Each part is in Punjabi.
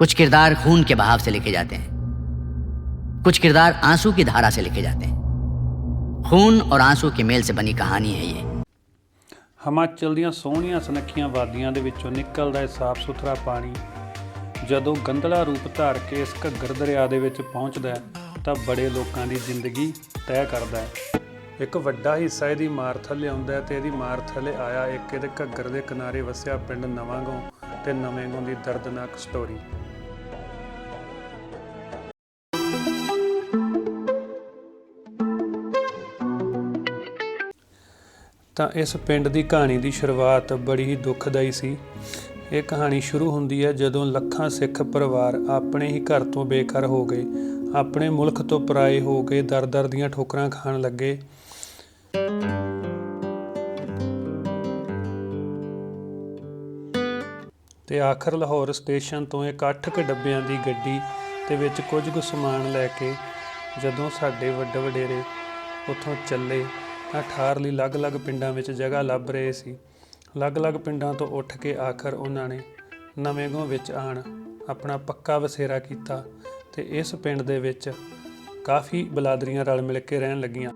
कुछ किरदार खून के बहाव से लिखे जाते हैं कुछ किरदार आंसू की धारा से लिखे जाते हैं खून और आंसू के मेल से बनी कहानी है ये ਹਿਮਾਚਲ ਦੀਆਂ ਸੋਹਣੀਆਂ ਸੁਨੱਖੀਆਂ ਵਾਦੀਆਂ ਦੇ ਵਿੱਚੋਂ ਨਿਕਲਦਾ ਹੈ ਸਾਫ਼ ਸੁਥਰਾ ਪਾਣੀ ਜਦੋਂ ਗੰਧਲਾ ਰੂਪ ਧਾਰ ਕੇ ਇਸ ਘੱਗਰ ਦਰਿਆ ਦੇ ਵਿੱਚ ਪਹੁੰਚਦਾ ਹੈ ਤਾਂ ਬੜੇ ਲੋਕਾਂ ਦੀ ਜ਼ਿੰਦਗੀ ਤੈਅ ਕਰਦਾ ਹੈ ਇੱਕ ਵੱਡਾ ਹਿੱਸਾ ਇਹਦੀ ਮਾਰ ਥੱਲੇ ਆਉਂਦਾ ਹੈ ਤੇ ਇਹਦੀ ਮਾਰ ਥੱਲੇ ਆਇਆ ਇੱਕ ਇਹਦੇ ਘੱਗਰ ਦੇ ਕਿਨਾਰੇ ਵਸਿਆ ਪਿੰਡ ਨਵਾਂਗੋਂ ਤੇ ਨਵੇਂਗੋਂ ਦੀ ਦਰਦਨਾਕ ਸਟੋਰੀ ਤਾਂ ਇਸ ਪਿੰਡ ਦੀ ਕਹਾਣੀ ਦੀ ਸ਼ੁਰੂਆਤ ਬੜੀ ਹੀ ਦੁਖਦਾਈ ਸੀ। ਇਹ ਕਹਾਣੀ ਸ਼ੁਰੂ ਹੁੰਦੀ ਹੈ ਜਦੋਂ ਲੱਖਾਂ ਸਿੱਖ ਪਰਿਵਾਰ ਆਪਣੇ ਹੀ ਘਰ ਤੋਂ ਬੇਘਰ ਹੋ ਗਏ। ਆਪਣੇ ਮੁਲਕ ਤੋਂ ਪਰਾਏ ਹੋ ਕੇ ਦਰ-ਦਰ ਦੀਆਂ ਠੋਕਰਾਂ ਖਾਣ ਲੱਗੇ। ਤੇ ਆਖਰ ਲਾਹੌਰ ਸਟੇਸ਼ਨ ਤੋਂ ਇੱਕ ਅੱਠ ਕੁ ਡੱਬਿਆਂ ਦੀ ਗੱਡੀ ਤੇ ਵਿੱਚ ਕੁਝ ਕੁ ਸਮਾਨ ਲੈ ਕੇ ਜਦੋਂ ਸਾਡੇ ਵੱਡੇ ਵਡੇਰੇ ਉੱਥੋਂ ਚੱਲੇ ਤਾਂ ਠਾਰਲੀ ਅਲੱਗ-ਅਲੱਗ ਪਿੰਡਾਂ ਵਿੱਚ ਜਗ੍ਹਾ ਲੱਭ ਰਹੇ ਸੀ। ਅਲੱਗ-ਅਲੱਗ ਪਿੰਡਾਂ ਤੋਂ ਉੱਠ ਕੇ ਆਖਰ ਉਹਨਾਂ ਨੇ ਨਵੇਂਗੋਂ ਵਿੱਚ ਆਣ ਆਪਣਾ ਪੱਕਾ ਵਸੇਰਾ ਕੀਤਾ ਤੇ ਇਸ ਪਿੰਡ ਦੇ ਵਿੱਚ ਕਾਫੀ ਬਲਾਦਰੀਆਂ ਰਲ ਮਿਲ ਕੇ ਰਹਿਣ ਲੱਗੀਆਂ।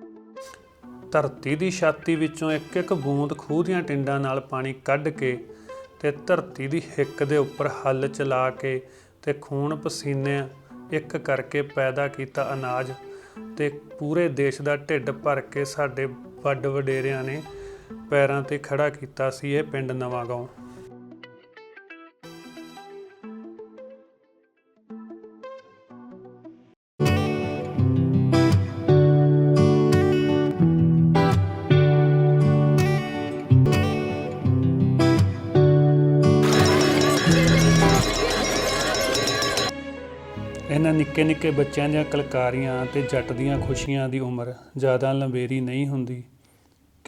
ਧਰਤੀ ਦੀ ਛਾਤੀ ਵਿੱਚੋਂ ਇੱਕ ਇੱਕ ਬੂੰਦ ਖੂਹ ਦੀਆਂ ਟਿੰਡਾਂ ਨਾਲ ਪਾਣੀ ਕੱਢ ਕੇ ਤੇ ਧਰਤੀ ਦੀ ਹਿੱਕ ਦੇ ਉੱਪਰ ਹੱਲ ਚਲਾ ਕੇ ਤੇ ਖੂਨ ਪਸੀਨੇ ਇੱਕ ਕਰਕੇ ਪੈਦਾ ਕੀਤਾ ਅਨਾਜ ਤੇ ਪੂਰੇ ਦੇਸ਼ ਦਾ ਢਿੱਡ ਭਰ ਕੇ ਸਾਡੇ ਵੱਡ ਵਡੇਰਿਆਂ ਨੇ ਪੈਰਾਂ ਤੇ ਖੜਾ ਕੀਤਾ ਸੀ ਇਹ ਪਿੰਡ ਨਵਾਂਗਾਉਂ ਇਹਨਾਂ ਨਿੱਕੇ ਨਿੱਕੇ ਬੱਚਿਆਂ ਦੀਆਂ ਕਲਕਾਰੀਆਂ ਤੇ ਜੱਟ ਦੀਆਂ ਖੁਸ਼ੀਆਂ ਦੀ ਉਮਰ ਜ਼ਿਆਦਾ ਲੰਬੇਰੀ ਨਹੀਂ ਹੁੰਦੀ।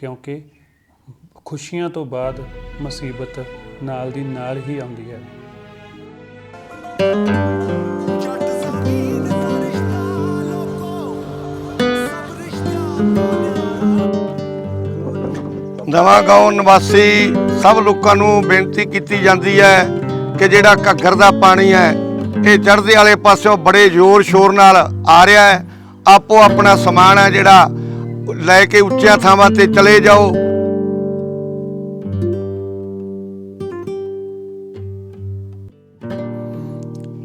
ਕਿਉਂਕਿ ਖੁਸ਼ੀਆਂ ਤੋਂ ਬਾਅਦ ਮੁਸੀਬਤ ਨਾਲ ਦੀ ਨਾਲ ਹੀ ਆਉਂਦੀ ਹੈ। ਜੱਟ ਜ਼ਮੀਨ ਦਾ ਰਿਸ਼ਤਾ ਲੋਕੋ ਸਭ ਰਿਸ਼ਤਾ ਨਵਾਂ ਗਾਉਂ ਨਿਵਾਸੀ ਸਭ ਲੋਕਾਂ ਨੂੰ ਬੇਨਤੀ ਕੀਤੀ ਜਾਂਦੀ ਹੈ ਕਿ ਜਿਹੜਾ ਘੱਗਰ ਦਾ ਪਾਣੀ ਹੈ ਇਹ ਚੜ੍ਹਦੇ ਵਾਲੇ ਪਾਸਿਓਂ ਬੜੇ ਜ਼ੋਰ ਸ਼ੋਰ ਨਾਲ ਆ ਰਿਹਾ ਹੈ। ਆਪੋ ਆਪਣਾ ਸਮਾਨ ਹੈ ਜਿਹੜਾ ਲੈ ਕੇ ਉੱਚੀਆਂ ਥਾਵਾਂ ਤੇ ਚਲੇ ਜਾਓ।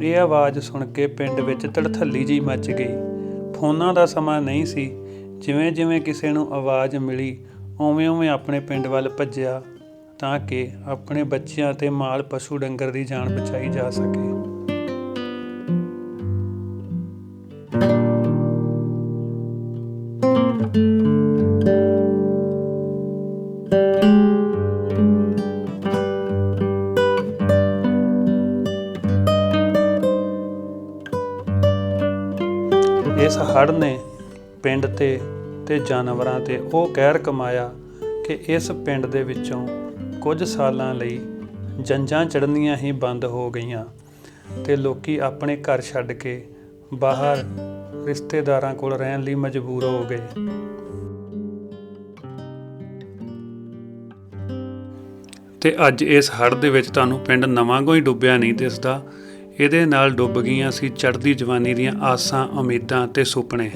ਇਹ ਆਵਾਜ਼ ਸੁਣ ਕੇ ਪਿੰਡ ਵਿੱਚ ਤੜਥੱਲੀ ਜੀ ਮੱਚ ਗਈ। ਫੋਨਾਂ ਦਾ ਸਮਾਂ ਨਹੀਂ ਸੀ। ਜਿਵੇਂ ਜਿਵੇਂ ਕਿਸੇ ਨੂੰ ਆਵਾਜ਼ ਮਿਲੀ ਉਵੇਂ ਉਵੇਂ ਆਪਣੇ ਪਿੰਡ ਵੱਲ ਭੱਜਿਆ, ਤਾਂ ਕਿ ਆਪਣੇ ਬੱਚਿਆਂ ਤੇ ਮਾਲ ਪਸ਼ੂ ਡੰਗਰ ਦੀ ਜਾਨ ਬਚਾਈ ਜਾ ਸਕੇ। ਇਸ ਨੇ ਪਿੰਡ ਤੇ ਤੇ ਜਾਨਵਰਾਂ ਤੇ ਉਹ ਕਹਿਰ ਕਮਾਇਆ ਕਿ ਇਸ ਪਿੰਡ ਦੇ ਵਿੱਚੋਂ ਕੁਝ ਸਾਲਾਂ ਲਈ ਜੰਜਾਂ ਚੜ੍ਹਨੀਆਂ ਹੀ ਬੰਦ ਹੋ ਗਈਆਂ ਤੇ ਲੋਕੀ ਆਪਣੇ ਘਰ ਛੱਡ ਕੇ ਬਾਹਰ ਰਿਸ਼ਤੇਦਾਰਾਂ ਕੋਲ ਰਹਿਣ ਲਈ ਮਜਬੂਰ ਹੋ ਗਏ। ਤੇ ਅੱਜ ਇਸ ਹੜ੍ਹ ਦੇ ਵਿੱਚ ਤੁਹਾਨੂੰ ਪਿੰਡ ਨਵਾਂਗੋਂ ਹੀ ਡੁੱਬਿਆ ਨਹੀਂ ਦਿਸਦਾ। ਇਹਦੇ ਨਾਲ ਡੁੱਬ ਗਈਆਂ ਸੀ ਚੜ੍ਹਦੀ ਜਵਾਨੀ ਦੀਆਂ ਆਸਾਂ ਉਮੀਦਾਂ ਤੇ ਸੁਪਨੇ।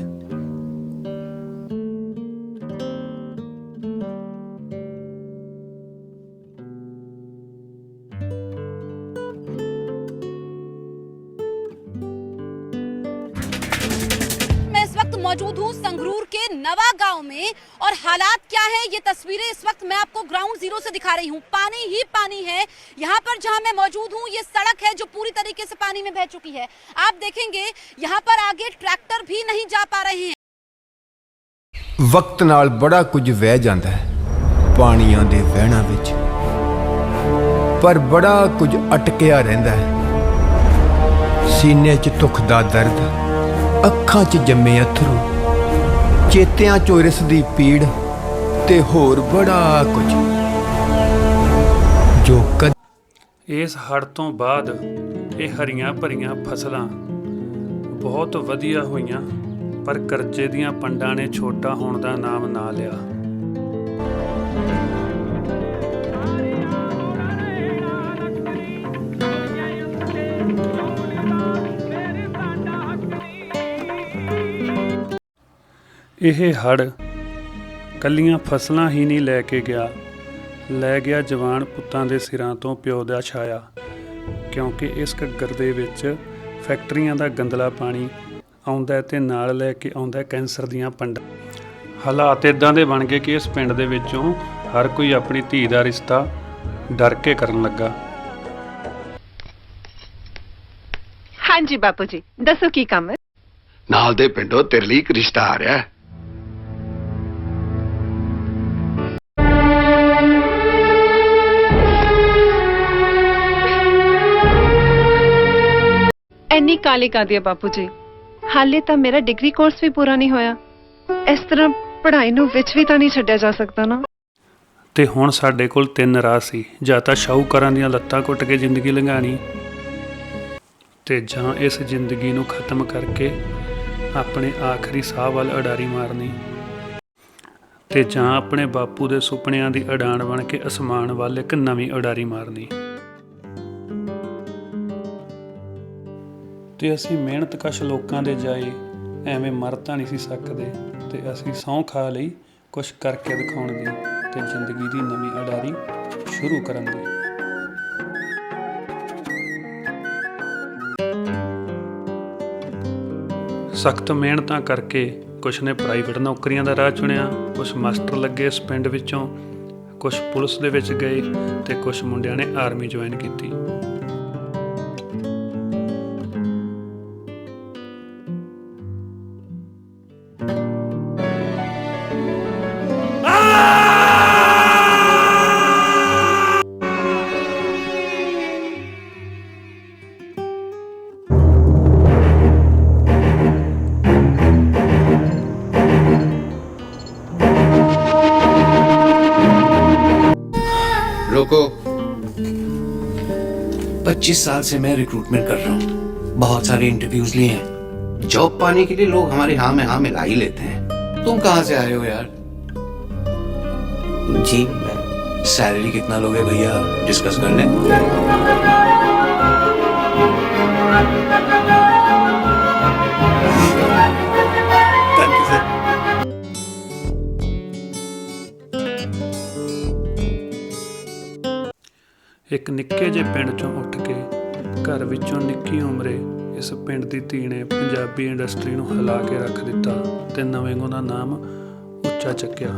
आपको ग्राउंड जीरो से दिखा रही हूँ पानी ही पानी है यहाँ पर जहाँ मैं मौजूद हूँ ये सड़क है जो पूरी तरीके से पानी में बह चुकी है आप देखेंगे यहाँ पर आगे ट्रैक्टर भी नहीं जा पा रहे हैं ਵਕਤ ਨਾਲ ਬੜਾ ਕੁਝ ਵਹਿ ਜਾਂਦਾ ਹੈ ਪਾਣੀਆਂ ਦੇ ਵਹਿਣਾਂ ਵਿੱਚ ਪਰ ਬੜਾ ਕੁਝ ਅਟਕਿਆ ਰਹਿੰਦਾ ਹੈ ਸੀਨੇ 'ਚ ਦੁੱਖ ਦਾ ਦਰਦ ਅੱਖਾਂ 'ਚ ਜੰਮੇ ਅਥਰੂ ਚੇਤਿਆਂ 'ਚੋਂ ਰਿਸਦੀ ਪੀੜ ਤੇ ਹੋਰ ਬੜਾ ਕੁਝ ਜੋ ਕਦ ਇਸ ਹੜ ਤੋਂ ਬਾਅਦ ਇਹ ਹਰੀਆਂ ਭਰੀਆਂ ਫਸਲਾਂ ਬਹੁਤ ਵਧੀਆ ਹੋਈਆਂ, ਪਰ ਕਰਜ਼ੇ ਦੀਆਂ ਪੰਡਾਂ ਨੇ ਛੋਟਾ ਹੋਣ ਦਾ ਨਾਮ ਨਾ ਲਿਆ। ਇਹ ਹੜ ਕੱਲੀਆਂ ਫਸਲਾਂ ਹੀ ਨਹੀਂ ਲੈ ਕੇ ਗਿਆ। ਲੈ ਗਿਆ ਜਵਾਨ ਪੁੱਤਾਂ ਦੇ ਸਿਰਾਂ ਤੋਂ ਪਿਓ ਦਾ ਛਾਇਆ ਕਿਉਂਕਿ ਇਸ ਘੱਗਰ ਦੇ ਵਿੱਚ ਫੈਕਟਰੀਆਂ ਦਾ ਗੰਦਲਾ ਪਾਣੀ ਆਉਂਦਾ ਤੇ ਨਾਲ ਲੈ ਕੇ ਆਉਂਦਾ ਕੈਂਸਰ ਦੀਆਂ ਪੰਡਾਂ। ਹਾਲਾਤ ਇਦਾਂ ਦੇ ਬਣ ਗਏ ਕਿ ਇਸ ਪਿੰਡ ਦੇ ਵਿੱਚੋਂ ਹਰ ਕੋਈ ਆਪਣੀ ਧੀ ਦਾ ਰਿਸ਼ਤਾ ਡਰ ਕੇ ਕਰਨ ਲੱਗਾ। ਹਾਂਜੀ ਬਾਪੂ ਜੀ ਦੱਸੋ ਕੀ ਕੰਮ ਹੈ? ਨਾਲ ਦੇ ਪਿੰਡੋਂ ਤੇਰੇ ਲਈ ਇੱਕ ਰਿਸ਼ਤਾ ਆ ਰਿਹਾ ਹੈ। ਐਨੀ ਕਾਲੀ ਕਾਦੀ ਹੈ ਬਾਪੂ ਜੀ। ਹਾਲੇ ਤਾਂ ਮੇਰਾ ਡਿਗਰੀ ਕੋਰਸ ਵੀ ਪੂਰਾ ਨਹੀਂ ਹੋਇਆ। ਇਸ ਤਰ੍ਹਾਂ ਪੜ੍ਹਾਈ ਨੂੰ ਵਿੱਚ ਵੀ ਤਾਂ ਨਹੀਂ ਛੱਡਿਆ ਜਾ ਸਕਦਾ ਨਾ। ਤੇ ਹੁਣ ਸਾਡੇ ਕੋਲ ਤਿੰਨ ਰਾਹ ਸੀ। ਜਾਂ ਤਾਂ ਸ਼ਾਹੂਕਾਰਾਂ ਦੀਆਂ ਲੱਤਾਂ ਘੁੱਟ ਕੇ ਜ਼ਿੰਦਗੀ ਲੰਘਾਣੀ, ਤੇ ਜਾਂ ਇਸ ਜ਼ਿੰਦਗੀ ਨੂੰ ਖਤਮ ਕਰਕੇ ਆਪਣੇ ਆਖਰੀ ਸਾਹ ਵੱਲ ਅਡਾਰੀ ਮਾਰਨੀ, ਤੇ ਜਾਂ ਆਪਣੇ ਬਾਪੂ ਦੇ ਸੁਪਨਿਆਂ ਦੀ ਅਡਾਨ ਬਣ ਕੇ ਅਸਮਾਨ ਵੱਲ ਇੱਕ ਨਵੀਂ ਉਡਾਰੀ ਮਾਰਨੀ। ਤੇ ਅਸੀਂ ਮਿਹਨਤਕਸ਼ ਲੋਕਾਂ ਦੇ ਜਾਏ, ਐਵੇਂ ਮਰ ਤਾਂ ਨਹੀਂ ਸੀ ਸਕਦੇ ਤੇ ਅਸੀਂ ਸਹੁੰ ਖਾ ਲਈ ਕੁਝ ਕਰਕੇ ਦਿਖਾਉਣ ਦੀ ਤੇ ਜ਼ਿੰਦਗੀ ਦੀ ਨਵੀਂ ਅਡਾਰੀ ਸ਼ੁਰੂ ਕਰਨ ਦੀ। ਸਖਤ ਮਿਹਨਤਾਂ ਕਰਕੇ ਕੁਛ ਨੇ ਪ੍ਰਾਈਵੇਟ ਨੌਕਰੀਆਂ ਦਾ ਰਾਹ ਚੁਣਿਆ, ਕੁਛ ਮਾਸਟਰ ਲੱਗੇ ਇਸ ਪਿੰਡ ਵਿੱਚੋਂ, ਕੁਛ ਪੁਲਿਸ ਦੇ ਵਿੱਚ ਗਏ ਤੇ ਕੁਛ ਮੁੰਡਿਆਂ ਨੇ ਆਰਮੀ ਜੁਆਇਨ ਕੀਤੀ। 25 साल से मैं रिक्रूटमेंट कर रहा हूँ। बहुत सारे इंटरव्यूज़ लिए हैं। जॉब पाने के लिए लोग हमारे हाँ में हाँ मिला ही लेते हैं। तुम कहाँ से आए हो यार? जी मैं सैलरी कितना लोगे भैया? डिस्कस कर लें ਇੱਕ ਨਿੱਕੇ ਜਿਹੇ ਪਿੰਡ ਚੋਂ ਉੱਠ ਕੇ ਘਰ ਵਿੱਚੋਂ ਨਿੱਕੀ ਉਮਰੇ ਇਸ ਪਿੰਡ ਦੀ ਧੀ ਨੇ ਪੰਜਾਬੀ ਇੰਡਸਟਰੀ ਨੂੰ ਹਿਲਾ ਕੇ ਰੱਖ ਦਿੱਤਾ ਤੇ ਨਵੇਂਗੋਂ ਦਾ ਨਾਮ ਉੱਚਾ ਚੱਕਿਆ।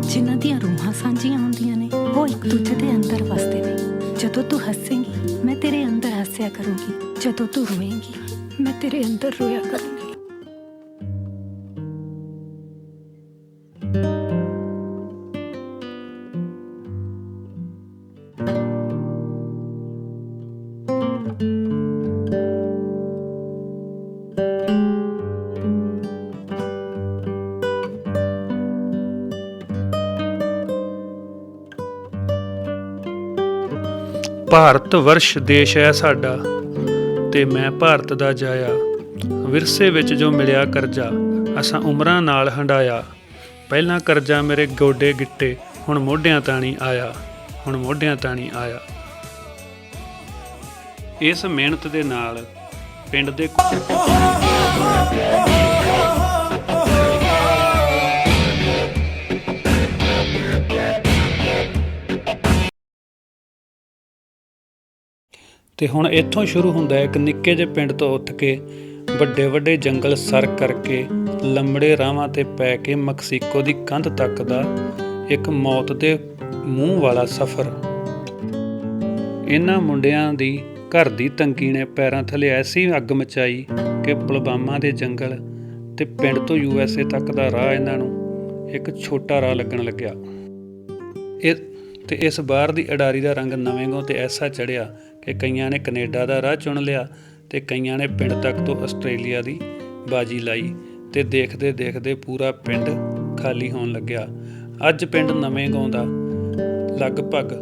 ਜਿਨ੍ਹਾਂ ਦੀਆਂ ਰੂਹਾਂ ਸਾਂਝੀਆਂ ਹੁੰਦੀਆਂ ਨੇ, ਉਹ ਇੱਕ ਦੂਜੇ ਦੇ ਅੰਦਰ ਵਸਦੇ ਨੇ। ਜਦੋਂ ਤੂੰ ਹੱਸੇਂਗੀ, ਮੈਂ ਤੇਰੇ ਅੰਦਰ ਹੱਸਿਆ ਕਰੂੰਗੀ। ਜਦੋਂ ਤੂੰ ਰੋਏਂਗੀ ਮੈਂ ਤੇਰੇ ਅੰਦਰ ਰੋਇਆ ਕਰੂੰਗੀ। ਭਾਰਤ ਵਰਸ਼ ਦੇਸ਼ ਹੈ ਸਾਡਾ। ਤੇ ਮੈਂ ਭਾਰਤ ਦਾ ਜਾਇਆ। ਵਿਰਸੇ ਵਿੱਚ ਜੋ ਮਿਲਿਆ ਕਰਜ਼ਾ, ਅਸਾਂ ਉਮਰਾਂ ਨਾਲ ਹੰਡਾਇਆ। ਪਹਿਲਾਂ ਕਰਜ਼ਾ ਮੇਰੇ ਗੋਡੇ ਗਿੱਟੇ, ਹੁਣ ਮੋਢਿਆਂ ਤਾਣੀ ਆਇਆ, ਹੁਣ ਮੋਢਿਆਂ ਤਾਣੀ ਆਇਆ। ਇਸ ਮਿਹਨਤ ਦੇ ਨਾਲ ਪਿੰਡ ਦੇ ਤੇ ਹੁਣ ਇੱਥੋਂ ਸ਼ੁਰੂ ਹੁੰਦਾ ਹੈ ਇੱਕ ਨਿੱਕੇ ਜਿਹੇ ਪਿੰਡ ਤੋਂ ਉੱਠ ਕੇ ਵੱਡੇ ਵੱਡੇ ਜੰਗਲ ਸਰ ਕਰਕੇ ਲੰਮੜੇ ਰਾਹਾਂ ਤੇ ਪੈ ਕੇ ਮੈਕਸੀਕੋ ਦੀ ਕੰਧ ਤੱਕ ਦਾ ਇੱਕ ਮੌਤ ਦੇ ਮੂੰਹ ਵਾਲਾ ਸਫ਼ਰ। ਇਹਨਾਂ ਮੁੰਡਿਆਂ ਦੀ ਘਰ ਦੀ ਤੰਗੀ ਨੇ ਪੈਰਾਂ ਥੱਲੇ ਐਸੀ ਅੱਗ ਮਚਾਈ ਕਿ ਪੁਲਵਾਮਾ ਦੇ ਜੰਗਲ ਤੇ ਪਿੰਡ ਤੋਂ ਯੂਐਸਏ ਤੱਕ ਦਾ ਰਾਹ ਇਹਨਾਂ ਨੂੰ ਇੱਕ ਛੋਟਾ ਰਾਹ ਲੱਗਣ ਲੱਗਿਆ। ਇਹ ਤੇ ਇਸ ਬਾਹਰ ਦੀ ਅਡਾਰੀ ਦਾ ਰੰਗ ਨਵੇਂਗੋਂ ਤੇ ਐਸਾ ਚੜਿਆ ਕਿ ਕਈਆਂ ਨੇ ਕੈਨੇਡਾ ਦਾ ਰਾਹ ਚੁਣ ਲਿਆ ਤੇ ਕਈਆਂ ਨੇ ਪਿੰਡ ਤੱਕ ਤੋਂ ਆਸਟ੍ਰੇਲੀਆ ਦੀ ਬਾਜੀ ਲਾਈ ਤੇ ਦੇਖਦੇ ਦੇਖਦੇ ਪੂਰਾ ਪਿੰਡ ਖਾਲੀ ਹੋਣ ਲੱਗਿਆ। ਅੱਜ ਪਿੰਡ ਨਵੇਂ ਗਾਉਂਦਾ ਲਗਭਗ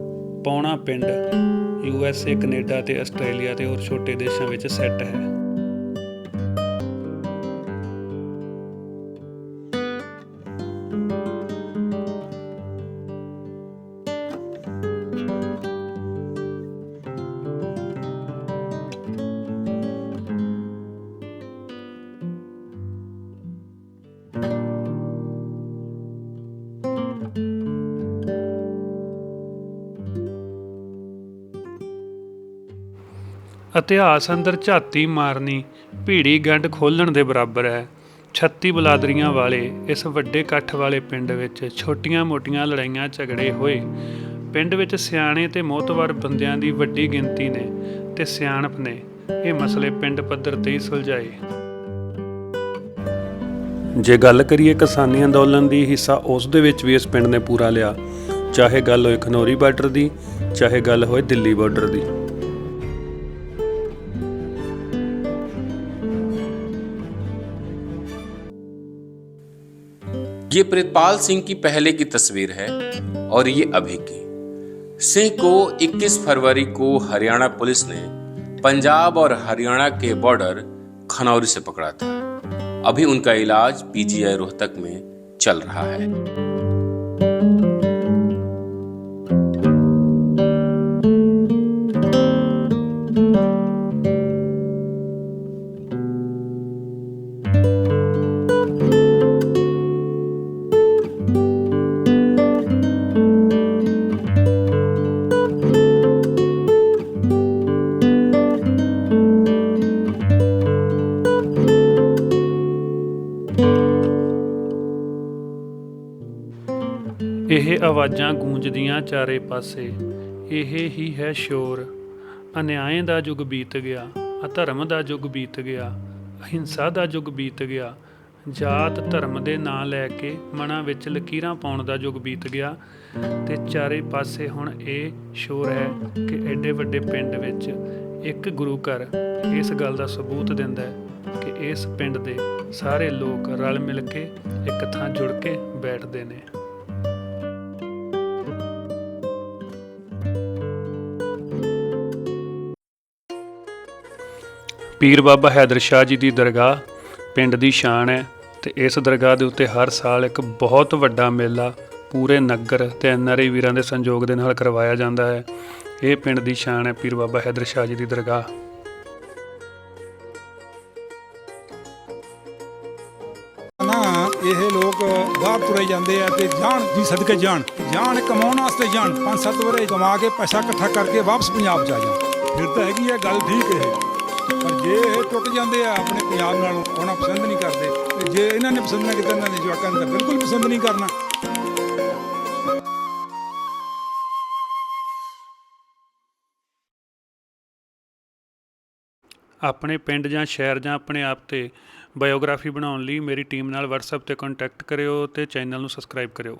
ਪੌਣਾ ਪਿੰਡ ਯੂ ਐਸ ਏ, ਕੈਨੇਡਾ ਤੇ ਆਸਟ੍ਰੇਲੀਆ ਤੇ ਹੋਰ ਛੋਟੇ ਦੇਸ਼ਾਂ ਵਿੱਚ ਸੈੱਟ ਹੈ। ਇਤਿਹਾਸ ਅੰਦਰ ਝਾਤੀ ਮਾਰਨੀ, ਭੀੜੀ ਗੰਢ ਖੋਲਣ ਦੇ ਬਰਾਬਰ ਹੈ। 36 ਬਲਾਦਰੀਆਂ ਵਾਲੇ ਇਸ ਵੱਡੇ ਇਕੱਠ ਵਾਲੇ ਪਿੰਡ ਵਿੱਚ ਛੋਟੀਆਂ-ਮੋਟੀਆਂ ਲੜਾਈਆਂ ਝਗੜੇ ਹੋਏ। ਪਿੰਡ ਵਿੱਚ ਸਿਆਣੇ ਤੇ ਮੋਤਵਰ ਬੰਦਿਆਂ ਦੀ ਵੱਡੀ ਗਿਣਤੀ ਨੇ ਤੇ ਸਿਆਣਪ ਨੇ ਇਹ ਮਸਲੇ ਪਿੰਡ ਪੱਧਰ ਤੇ ਹੀ ਸੁਲਝਾਏ। ਜੇ ਗੱਲ ਕਰੀਏ ਕਿਸਾਨੀ ਅੰਦੋਲਨ ਦੀ, ਹਿੱਸਾ ਉਸ ਦੇ ਵਿੱਚ ਵੀ ਇਸ ਪਿੰਡ ਨੇ ਪੂਰਾ ਲਿਆ, ਚਾਹੇ ਗੱਲ ਹੋਏ ਖਨੌਰੀ ਬਾਰਡਰ ਦੀ, ਚਾਹੇ ਗੱਲ ਹੋਏ ਦਿੱਲੀ ਬਾਰਡਰ ਦੀ। ये प्रितपाल सिंह की पहले की तस्वीर है और ये अभी की। सिंह को 21 फरवरी को हरियाणा पुलिस ने पंजाब और हरियाणा के बॉर्डर खनौरी से पकड़ा था। अभी उनका इलाज पीजीआई रोहतक में चल रहा है। ਆਵਾਜ਼ਾਂ ਗੂੰਜਦੀਆਂ ਚਾਰੇ ਪਾਸੇ। ਇਹ ਹੀ ਹੈ ਸ਼ੋਰ। ਅਨਿਆਏ ਦਾ ਯੁੱਗ ਬੀਤ ਗਿਆ, ਅਧਰਮ ਦਾ ਯੁੱਗ ਬੀਤ ਗਿਆ, ਅਹਿੰਸਾ ਦਾ ਯੁੱਗ ਬੀਤ ਗਿਆ। ਜਾਤ ਧਰਮ ਦੇ ਨਾਂ ਲੈ ਕੇ ਮਨਾਂ ਵਿੱਚ ਲਕੀਰਾਂ ਪਾਉਣ ਦਾ ਯੁੱਗ ਬੀਤ ਗਿਆ। ਤੇ ਚਾਰੇ ਪਾਸੇ ਹੁਣ ਇਹ ਸ਼ੋਰ ਹੈ ਕਿ ਐਡੇ ਵੱਡੇ ਪਿੰਡ ਵਿੱਚ ਇੱਕ ਗੁਰੂ ਘਰ ਇਸ ਗੱਲ ਦਾ ਸਬੂਤ ਦਿੰਦਾ ਹੈ ਕਿ ਇਸ ਪਿੰਡ ਦੇ ਸਾਰੇ ਲੋਕ ਰਲ ਮਿਲ ਕੇ ਇੱਕ ਥਾਂ ਜੁੜ ਕੇ ਬੈਠਦੇ ਨੇ। ਪੀਰ ਬਾਬਾ ਹੈਦਰ ਸ਼ਾਹ ਜੀ ਦੀ ਦਰਗਾਹ ਪਿੰਡ ਦੀ ਸ਼ਾਨ ਹੈ ਤੇ ਇਸ ਦਰਗਾਹ ਦੇ ਉੱਤੇ ਹਰ ਸਾਲ ਇੱਕ ਬਹੁਤ ਵੱਡਾ ਮੇਲਾ ਪੂਰੇ ਨਗਰ ਤੇ ਐਨਆਰਆਈ ਵੀਰਾਂ ਦੇ ਸੰਯੋਗ ਦੇ ਨਾਲ ਕਰਵਾਇਆ ਜਾਂਦਾ ਹੈ। ਇਹ ਪਿੰਡ ਦੀ ਸ਼ਾਨ ਹੈ ਪੀਰ ਬਾਬਾ ਹੈਦਰ ਸ਼ਾਹ ਜੀ ਦੀ ਦਰਗਾਹ। ਇਹ ਲੋਕ ਬਾਹਰ ਤੁਰੇ ਜਾਂਦੇ ਆ ਤੇ ਜਾਣ ਜੀ ਸਦਕੇ ਜਾਣ ਜਾਣ ਕਮਾਉਣ ਵਾਸਤੇ ਜਾਣ, ਪੰਜ ਸੱਤ ਵਰੇ ਕਮਾ ਕੇ ਪੈਸਾ ਇਕੱਠਾ ਕਰਕੇ ਵਾਪਸ ਪੰਜਾਬ ਚ ਆ ਜਾਣ। ਫਿਰ ਤਾਂ ਹੈਗੀ ਇਹ ਗੱਲ ਠੀਕ ਹੈ ਪਰ ਜੇ ਇਹ ਟੁੱਟ ਜਾਂਦੇ ਆ, ਆਪਣੇ ਪੰਜਾਬ ਨਾਲੋਂ ਆਉਣਾ ਪਸੰਦ ਨਹੀਂ ਕਰਦੇ, ਤੇ ਜੇ ਇਹਨਾਂ ਨੇ ਪਸੰਦ ਨਾ ਕੀਤਾ, ਇਹਨਾਂ ਦੇ ਜਵਾਕਾਂ ਨੇ ਤਾਂ ਬਿਲਕੁਲ ਪਸੰਦ ਨਹੀਂ ਕਰਨਾ। ਆਪਣੇ ਪਿੰਡ ਜਾਂ ਸ਼ਹਿਰ ਜਾਂ ਆਪਣੇ ਆਪ ਤੇ ਬਾਇਓਗ੍ਰਾਫੀ ਬਣਾਉਣ ਲਈ ਮੇਰੀ ਟੀਮ ਨਾਲ WhatsApp ਤੇ ਕੰਟੈਕਟ ਕਰਿਓ ਤੇ ਚੈਨਲ ਨੂੰ ਸਬਸਕ੍ਰਾਈਬ ਕਰਿਓ।